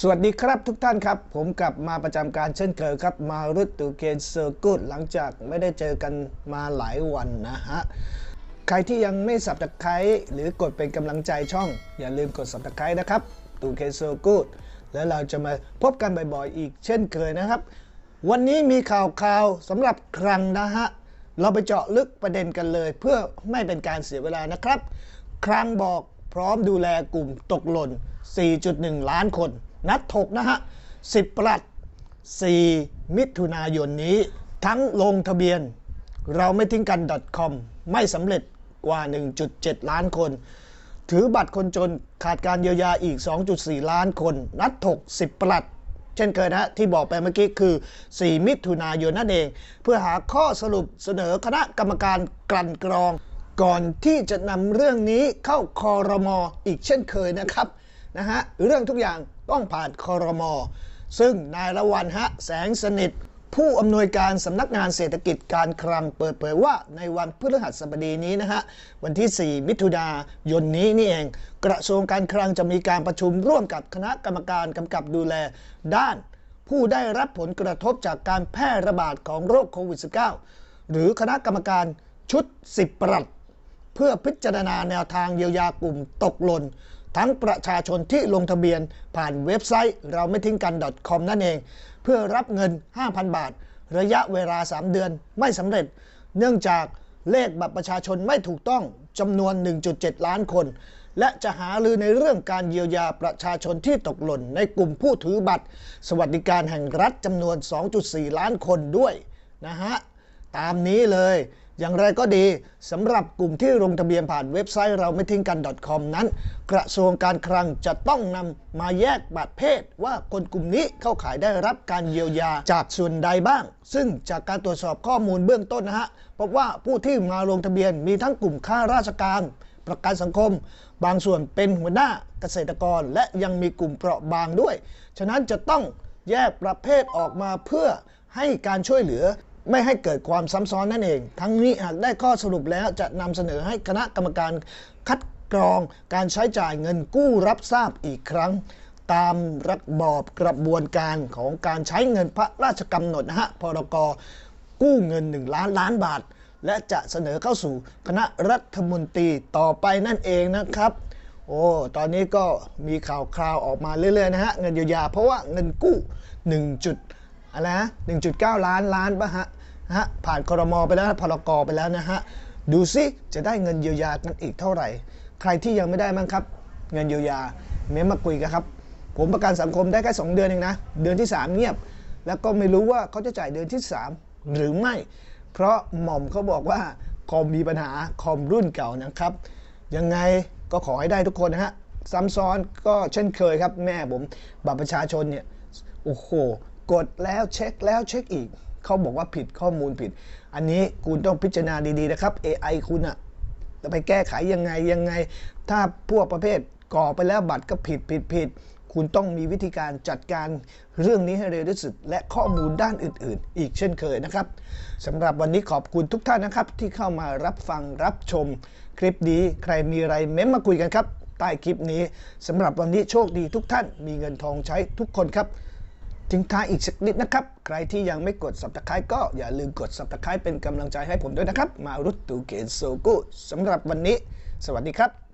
สวัสดีครับทุกท่านครับ ผมกลับมาประจำการเช่นเคยครับ มารุตตูเกนเซอร์กุดหลังจากไม่ได้เจอกันมาหลายวันนะฮะ ใครที่ยังไม่สับตะไคร้หรือกดเป็นกำลังใจช่อง อย่าลืมกดสับตะไคร้นะครับตูเกนเซอร์กุดแล้วเราจะมาพบกันบ่อยๆอีกเช่นเคยนะครับ วันนี้มีข่าวข่าวสำหรับครังนะฮะเราไปเจาะลึกประเด็นกันเลย เพื่อไม่เป็นการเสียเวลานะครับ ครังบอกพร้อมดูแลกลุ่มตกหล่น 4.1 ล้านคน นัดถกนะฮะ 10ปลัด 4 มิถุนายนนี้ ทั้งลงทะเบียน เราไม่ทิ้งกัน .com ไม่สำเร็จกว่า 1.7 ล้านคน ถือบัตรคนจนขาดการเยียวยาอีก 2.4 ล้านคน นัดถก 10ปลัด เช่นเคยนะฮะที่บอกไปเมื่อกี้คือ 4 มิถุนายนนั่นเอง เพื่อหาข้อสรุปเสนอคณะกรรมการกลั่นกรองก่อนที่จะนำเรื่องนี้เข้าคอรมออีกเช่นเคยนะครับนะฮะเรื่องทุกอย่าง ต้องผ่านคอรมอซึ่งนายละวันฮะแสงสนิท ผู้อำนวยการสำนักงานเศรษฐกิจการคลังเปิดเผยว่าในวันพฤหัสบดีนี้นะฮะ วันที่ 4 มิถุนายนนี้นี่เอง กระทรวงการคลังจะมีการประชุมร่วมกับคณะกรรมการกำกับดูแล ด้านผู้ได้รับผลกระทบจากการแพร่ระบาดของโรคโควิด -19 หรือคณะกรรมการชุด 10ปลัดเพื่อพิจารณาแนวทางเยียวยากลุ่มตกหล่น ทั้งประชาชนที่ลงทะเบียนผ่านเว็บไซต์เราไม่ทิ้งกัน .com นั่นเอง เพื่อรับเงิน 5,000 บาท ระยะเวลา 3 เดือนไม่สำเร็จ เนื่องจากเลขบัตรประชาชนไม่ถูกต้องจำนวน 1.7 ล้านคน และจะหารือในเรื่องการเยียวยาประชาชนที่ตกหล่น ในกลุ่มผู้ถือบัตร สวัสดิการแห่งรัฐจำนวน 2.4 ล้านคนด้วยนะฮะตามนี้เลย อย่างไรก็ดีสำหรับกลุ่มที่ลงทะเบียนผ่านเว็บไซต์เราไม่ทิ้งกัน .com นั้น กระทรวงการคลังจะต้องนำมาแยกบัตรเพศ ว่าคนกลุ่มนี้เข้าขายได้รับการเยียวยาจากส่วนใดบ้าง ซึ่งจากการตรวจสอบข้อมูลเบื้องต้นนะฮะพบว่าผู้ที่มาลงทะเบียนมีทั้งกลุ่มข้าราชการ ประกันสังคม บางส่วนเป็นหัวหน้าเกษตรกร และยังมีกลุ่มเปราะบางด้วย ฉะนั้นจะต้องแยกประเภทออกมาเพื่อให้การช่วยเหลือ ไม่ให้เกิดความซ้ำซ้อนนั่นเอง ทั้งนี้หากได้ข้อสรุปแล้วจะนำเสนอให้คณะกรรมการคัดกรองการใช้จ่ายเงินกู้รับทราบอีกครั้ง ตามระบอบกระบวนการของการใช้เงินพระราชกำหนดนะฮะพรกกู้เงิน 1 ล้านล้านบาท และจะเสนอเข้าสู่คณะรัฐมนตรีต่อไปนั่นเองนะครับ โอ้ ตอนนี้ก็มีข่าวคราวออกมาเรื่อยๆนะฮะ เงินเยียวยาเพราะว่าเงินกู้1จุด อะไรนะ1.9ล้านล้านป่ะฮะฮะผ่านครมไปแล้วพรกไปแล้วนะฮะดูซิจะได้เงินเยียวยากันอีกเท่าไหร่ ใครที่ยังไม่ได้มั้งครับ เงินเยียวยาเม้มมาคุยกันครับ ผมประกันสังคมได้แค่2เดือนเองนะ เดือนที่ 3 เงียบ แล้วก็ไม่รู้ว่าเขาจะจ่ายเดือนที่ 3 หรือไม่ เพราะหม่อมเขาบอกว่าคอมมีปัญหาคอมรุ่นเก่านะครับ ยังไงก็ขอให้ได้ทุกคนนะฮะซ้ำซ้อนก็เช่นเคยครับ แม่ผมบัตรประชาชนเนี่ยโอ้โห กดแล้วเช็คแล้วเช็คอีก เขาบอกว่าผิดข้อมูลผิด อันนี้คุณต้องพิจารณาดีๆนะครับ AI คุณอะจะไปแก้ไขยังไงยังไง ถ้าพวกประเภทก่อไปแล้วบัตรก็ผิดผิดผิดคุณต้องมีวิธีการจัดการเรื่องนี้ให้เร็วที่สุด และข้อมูลด้านอื่น ๆ อีกเช่นเคยนะครับสำหรับวันนี้ขอบคุณทุกท่านนะครับ ที่เข้ามารับฟังรับชม คลิปนี้ใครมีอะไรเม้มมาคุยกันครับใต้คลิปนี้สำหรับวันนี้โชคดีทุกท่านมีเงินทองใช้ทุกคนครับ ทิ้งท้ายอีกสักนิดนะครับ ใครที่ยังไม่กด subscribe ก็อย่าลืมกด subscribe เป็นกำลังใจให้ผมด้วยนะครับ มารุตตูเกนโซกุสำหรับวันนี้ สวัสดีครับ